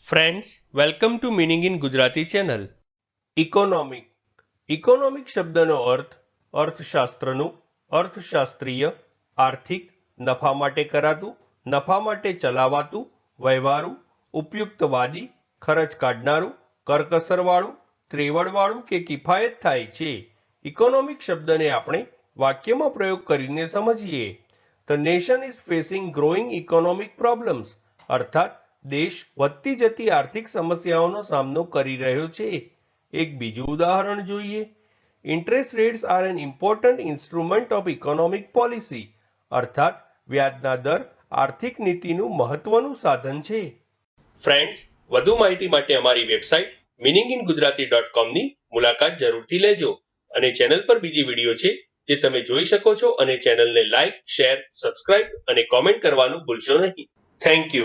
Friends welcome to meaning in Gujarati channel economic economic શબ્દનો અર્થ અર્થશાસ્ત્રનું, અર્થશાસ્ત્રીય, આર્થિક, નફા માટે કરાતું, નફા માટે ચલાવાતું, વ્યવહારું, ઉપયુક્તવાદી, ખર્ચ કાઢનારું, કરકસરવાળું, ત્રેવડવાળું કે કિફાયત થાય છે. ઇકોનોમિક શબ્દને આપણે વાક્યમાં પ્રયોગ કરીને સમજીએ. The nation is facing growing economic problems અર્થાત દેશ વધતી જતી આર્થિક સમસ્યાઓનો સામનો કરી રહ્યો છે. એક બીજું ઉદાહરણ જોઈએ. Interest rates are an important instrument of economic policy અર્થાત, વ્યાજના દર આર્થિક નીતિનું મહત્વનું સાધન છે. ફ્રેન્ડ્સ વધુ માહિતી માટે અમારી website meaning in Gujarati dot કોમની મુલાકાત જરૂરથી લેજો અને ચેનલ પર બીજી વીડિયો છે જે તમે જોઈ શકો છો અને ચેનલને લાઇક શેર સબસ્ક્રાઇબ અને કોમેન્ટ કરવાનું ભૂલશો નહીં. Thank you